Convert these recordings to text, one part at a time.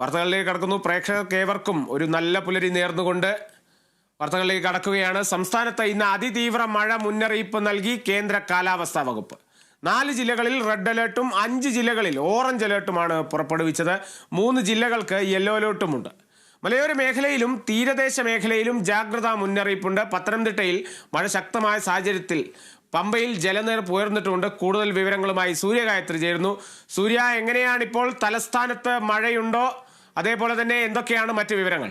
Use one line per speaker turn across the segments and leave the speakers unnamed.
വാർത്തകളിലേക്ക് കടക്കുന്നു. പ്രേക്ഷകർക്ക് ഏവർക്കും ഒരു നല്ല പുലരി നേർന്നുകൊണ്ട് വാർത്തകളിലേക്ക് കടക്കുകയാണ്. സംസ്ഥാനത്ത് ഇന്ന് അതിതീവ്ര മഴ മുന്നറിയിപ്പ് നൽകി കേന്ദ്ര കാലാവസ്ഥാ വകുപ്പ്. നാല് ജില്ലകളിൽ റെഡ് അലേർട്ടും അഞ്ച് ജില്ലകളിൽ ഓറഞ്ച് അലേർട്ടുമാണ് പുറപ്പെടുവിച്ചത്. മൂന്ന് ജില്ലകൾക്ക് യെല്ലോ അലേർട്ടുമുണ്ട് മലയോര മേഖലയിലും തീരദേശ മേഖലയിലും ജാഗ്രതാ മുന്നറിയിപ്പുണ്ട്. പത്തനംതിട്ടയിൽ മഴ ശക്തമായ സാഹചര്യത്തിൽ പമ്പയിൽ ജലനിരപ്പ് ഉയർന്നിട്ടുണ്ട്. കൂടുതൽ വിവരങ്ങളുമായി സൂര്യഗായത്രി ചേരുന്നു. സൂര്യ എങ്ങനെയാണിപ്പോൾ തലസ്ഥാനത്ത് മഴയുണ്ടോ? അതേപോലെ തന്നെ എന്തൊക്കെയാണ് മറ്റു വിവരങ്ങൾ?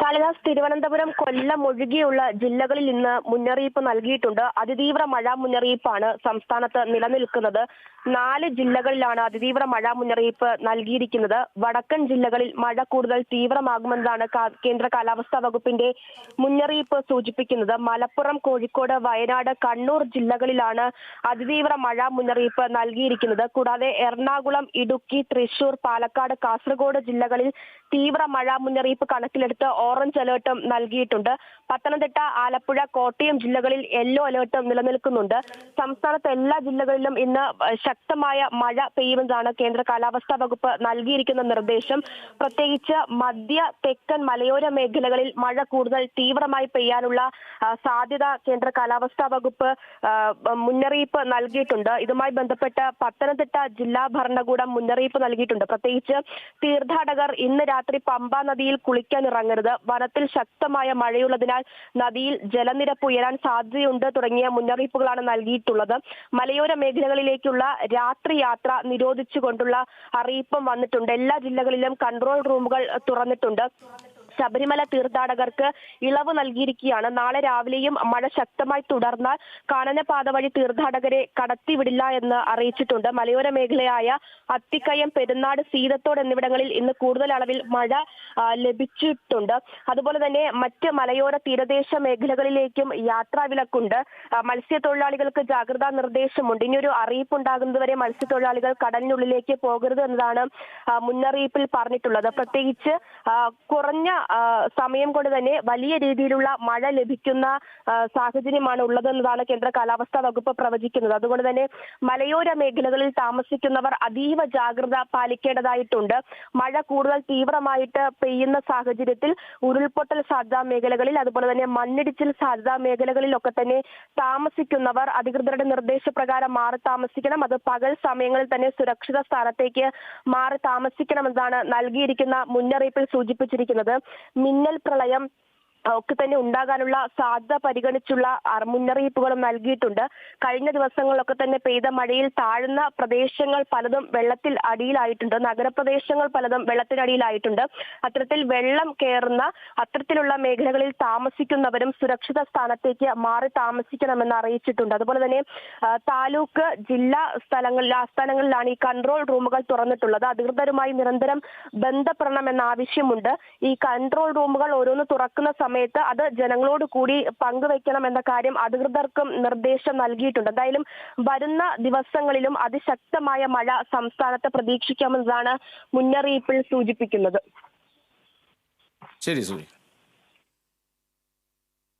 കാളിദാസ് തിരുവനന്തപുരം കൊല്ലം ഒഴികെയുള്ള ജില്ലകളിൽ ഇന്ന് മുന്നറിയിപ്പ് നൽകിയിട്ടുണ്ട്. അതിതീവ്ര മഴ മുന്നറിയിപ്പാണ് സംസ്ഥാനത്ത് നിലനിൽക്കുന്നത്. നാല് ജില്ലകളിലാണ് അതിതീവ്ര മഴ മുന്നറിയിപ്പ് നൽകിയിരിക്കുന്നത്. വടക്കൻ ജില്ലകളിൽ മഴ കൂടുതൽ തീവ്രമാകുമെന്നാണ് കേന്ദ്ര കാലാവസ്ഥാ വകുപ്പിന്റെ മുന്നറിയിപ്പ് സൂചിപ്പിക്കുന്നത്. മലപ്പുറം കോഴിക്കോട് വയനാട് കണ്ണൂർ ജില്ലകളിലാണ് അതിതീവ്ര മഴ മുന്നറിയിപ്പ് നൽകിയിരിക്കുന്നത്. കൂടാതെ എറണാകുളം ഇടുക്കി തൃശൂർ പാലക്കാട് കാസർഗോഡ് ജില്ലകളിൽ തീവ്ര മഴ മുന്നറിയിപ്പ് കണക്കിലെടുത്ത് ഓറഞ്ച് അലേർട്ടും നൽകിയിട്ടുണ്ട്. പത്തനംതിട്ട ആലപ്പുഴ കോട്ടയം ജില്ലകളിൽ യെല്ലോ അലേർട്ടും നിലനിൽക്കുന്നുണ്ട്. സംസ്ഥാനത്തെ എല്ലാ ജില്ലകളിലും ഇന്ന് ശക്തമായ മഴ പെയ്യുമെന്നാണ് കേന്ദ്ര കാലാവസ്ഥാ വകുപ്പ് നൽകിയിരിക്കുന്ന നിർദ്ദേശം. പ്രത്യേകിച്ച് മധ്യ തെക്കൻ മലയോര മേഖലകളിൽ മഴ കൂടുതൽ തീവ്രമായി പെയ്യാനുള്ള സാധ്യത കേന്ദ്ര കാലാവസ്ഥാ വകുപ്പ് മുന്നറിയിപ്പ് നൽകിയിട്ടുണ്ട്. ഇതുമായി ബന്ധപ്പെട്ട് പത്തനംതിട്ട ജില്ലാ ഭരണകൂടം മുന്നറിയിപ്പ് നൽകിയിട്ടുണ്ട്. പ്രത്യേകിച്ച് തീർത്ഥാടകർ ഇന്ന് രാത്രി പമ്പ നദിയിൽ കുളിക്കാൻ ഇറങ്ങരുത്. വനത്തിൽ ശക്തമായ മഴയുള്ളതിനാൽ നദിയിൽ ജലനിരപ്പ് ഉയരാൻ സാധ്യതയുണ്ട് തുടങ്ങിയ മുന്നറിയിപ്പുകളാണ് നൽകിയിട്ടുള്ളത്. മലയോര മേഖലകളിലേക്കുള്ള രാത്രി യാത്ര നിരോധിച്ചുകൊണ്ടുള്ള അറിയിപ്പും വന്നിട്ടുണ്ട്. എല്ലാ ജില്ലകളിലും കൺട്രോൾ റൂമുകൾ തുറന്നിട്ടുണ്ട്. ശബരിമല തീർത്ഥാടകർക്ക് ഇളവ് നൽകിയിരിക്കുകയാണ്. നാളെ രാവിലെയും മഴ ശക്തമായി തുടർന്നാൽ കാനനപാത വഴി തീർത്ഥാടകരെ കടത്തിവിടില്ല എന്ന് അറിയിച്ചിട്ടുണ്ട്. മലയോര മേഖലയായ അത്തിക്കയം പെരുന്നാട് സീതത്തോട് എന്നിവിടങ്ങളിൽ ഇന്ന് കൂടുതൽ അളവിൽ മഴ ലഭിച്ചിട്ടുണ്ട്. അതുപോലെ തന്നെ മറ്റ് മലയോര തീരദേശ മേഖലകളിലേക്കും യാത്രാ വിലക്കുണ്ട് മത്സ്യത്തൊഴിലാളികൾക്ക് ജാഗ്രതാ നിർദ്ദേശമുണ്ട്. ഒരു അറിയിപ്പ് ഉണ്ടാകുന്നതുവരെ മത്സ്യത്തൊഴിലാളികൾ കടലിനുള്ളിലേക്ക് പോകരുത് എന്നതാണ് മുന്നറിയിപ്പിൽ പറഞ്ഞിട്ടുള്ളത്. പ്രത്യേകിച്ച് കുറഞ്ഞ സമയം കൊണ്ട് തന്നെ വലിയ രീതിയിലുള്ള മഴ ലഭിക്കുന്ന സാഹചര്യമാണ് ഉള്ളതെന്നതാണ് കേന്ദ്ര കാലാവസ്ഥാ വകുപ്പ് പ്രവചിക്കുന്നത്. അതുകൊണ്ട് തന്നെ മലയോര മേഖലകളിൽ താമസിക്കുന്നവർ അതീവ ജാഗ്രത പാലിക്കേണ്ടതായിട്ടുണ്ട്. മഴ കൂടുതൽ തീവ്രമായിട്ട് പെയ്യുന്ന സാഹചര്യത്തിൽ ഉരുൾപൊട്ടൽ സാധ്യതാ മേഖലകളിൽ അതുപോലെ തന്നെ മണ്ണിടിച്ചിൽ സാധ്യതാ മേഖലകളിലൊക്കെ തന്നെ താമസിക്കുന്നവർ അധികൃതരുടെ നിർദ്ദേശപ്രകാരം മാറി താമസിക്കണം. അത് പകൽ സമയങ്ങളിൽ തന്നെ സുരക്ഷിത സ്ഥാനത്തേക്ക് മാറി താമസിക്കണമെന്നാണ് നൽകിയിരിക്കുന്ന മുന്നറിയിപ്പിൽ സൂചിപ്പിച്ചിരിക്കുന്നത്. മിന്നൽ പ്രളയം ഒക്കെ തന്നെ ഉണ്ടാകാനുള്ള സാധ്യത പരിഗണിച്ചുള്ള മുന്നറിയിപ്പുകളും നൽകിയിട്ടുണ്ട്. കഴിഞ്ഞ ദിവസങ്ങളിലൊക്കെ തന്നെ പെയ്ത മഴയിൽ താഴ്ന്ന പ്രദേശങ്ങൾ പലതും വെള്ളത്തിൽ അടിയിലായിട്ടുണ്ട്. നഗരപ്രദേശങ്ങൾ പലതും വെള്ളത്തിനടിയിലായിട്ടുണ്ട്. അത്തരത്തിൽ വെള്ളം കയറുന്ന അത്തരത്തിലുള്ള മേഖലകളിൽ താമസിക്കുന്നവരും സുരക്ഷിത സ്ഥാനത്തേക്ക് മാറി താമസിക്കണമെന്ന് അറിയിച്ചിട്ടുണ്ട്. അതുപോലെ തന്നെ താലൂക്ക് ജില്ലാ സ്ഥലങ്ങളിൽ ആസ്ഥാനങ്ങളിലാണ് ഈ കൺട്രോൾ റൂമുകൾ തുറന്നിട്ടുള്ളത്. അധികൃതരുമായി നിരന്തരം ബന്ധപ്പെടണമെന്ന ആവശ്യമുണ്ട്. ഈ കൺട്രോൾ റൂമുകൾ ഓരോന്ന് തുറക്കുന്ന സമയത്ത് അത് ജനങ്ങളോട് കൂടി പങ്കുവെക്കണം എന്ന കാര്യം അധികൃതർക്കും നിർദ്ദേശം നൽകിയിട്ടുണ്ട്. എന്തായാലും വരുന്ന ദിവസങ്ങളിലും അതിശക്തമായ മഴ സംസ്ഥാനത്ത് പ്രതീക്ഷിക്കാമെന്നതാണ് മുന്നറിയിപ്പിൽ സൂചിപ്പിക്കുന്നത്.
ശരി സൂര്യ